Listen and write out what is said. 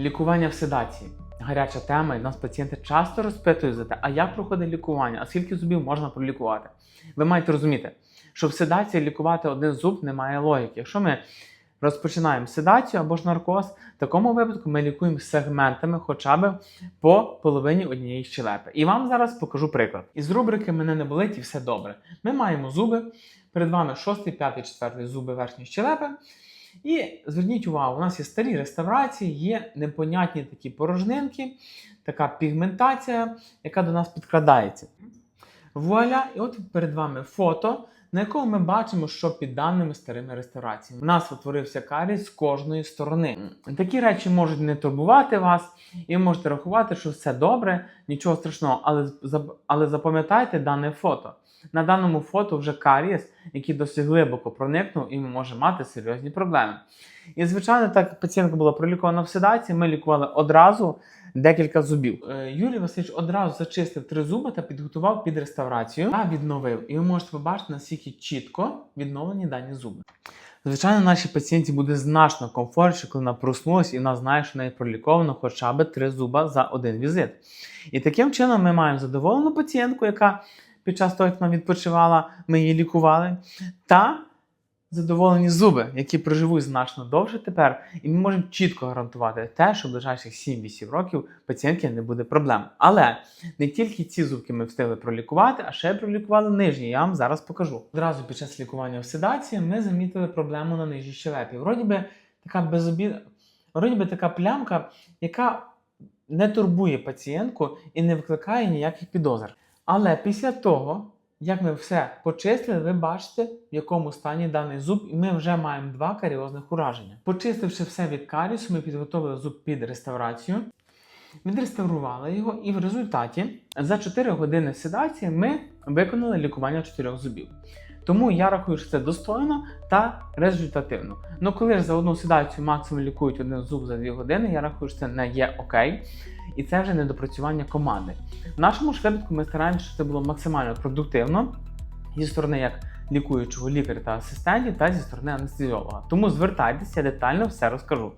Лікування в седації. Гаряча тема, і нас пацієнти часто розпитують за те, а як проходить лікування, а скільки зубів можна пролікувати. Ви маєте розуміти, що в седації лікувати один зуб немає логіки. Якщо ми розпочинаємо седацію або ж наркоз, в такому випадку ми лікуємо сегментами хоча б по половині однієї щелепи. І вам зараз покажу приклад. Із рубрики Мене не болить і все добре. Ми маємо зуби. Перед вами 6, 5, 4 зуби верхньої щелепи. І зверніть увагу, у нас є старі реставрації, є непонятні такі порожнинки, така пігментація, яка до нас підкрадається. Вуаля, і от перед вами фото, на якому ми бачимо, що під даними старими реставраціями. У нас утворився каріс з кожної сторони. Такі речі можуть не турбувати вас, і ви можете рахувати, що все добре, нічого страшного, але, але запам'ятайте дане фото. На даному фото вже карієс, який досить глибоко проникнув і може мати серйозні проблеми. І, звичайно, так пацієнтка була пролікована в седації, ми лікували одразу декілька зубів. Е, Юрій Васильович одразу зачистив три зуби та підготував під реставрацію та відновив. І ви можете побачити, наскільки чітко відновлені дані зуби. Звичайно, нашій пацієнті буде значно комфортніше, коли вона проснулася і вона знає, що неї проліковано хоча б три зуба за один візит. І таким чином ми маємо задоволену пацієнтку, яка під час того, як вона відпочивала, ми її лікували, та задоволені зуби, які проживуть значно довше тепер, і ми можемо чітко гарантувати те, що в ближайших 7-8 років пацієнтки не буде проблем. Але не тільки ці зубки ми встигли пролікувати, а ще пролікували нижні. Я вам зараз покажу. Одразу під час лікування в ми замітили проблему на нижній щелепі. Вроді би така безобід... Вроді би така плямка, яка не турбує пацієнтку і не викликає ніяких підозр. Але після того, як ми все почистили, ви бачите, в якому стані даний зуб, і ми вже маємо два каріозних ураження. Почистивши все від карісу, ми підготовили зуб під реставрацію, відреставрували його, і в результаті за 4 години седації ми виконали лікування 4 зубів. Тому я рахую, що це достойно та результативно. Ну коли ж за одну седацію максимум лікують один зуб за 2 години, я рахую, що це не є окей. І це вже недопрацювання команди. В нашому ж випадку ми стараємося, щоб це було максимально продуктивно зі сторони як лікуючого лікаря та асистентів, та зі сторони анестезіолога. Тому звертайтеся, я детально все розкажу.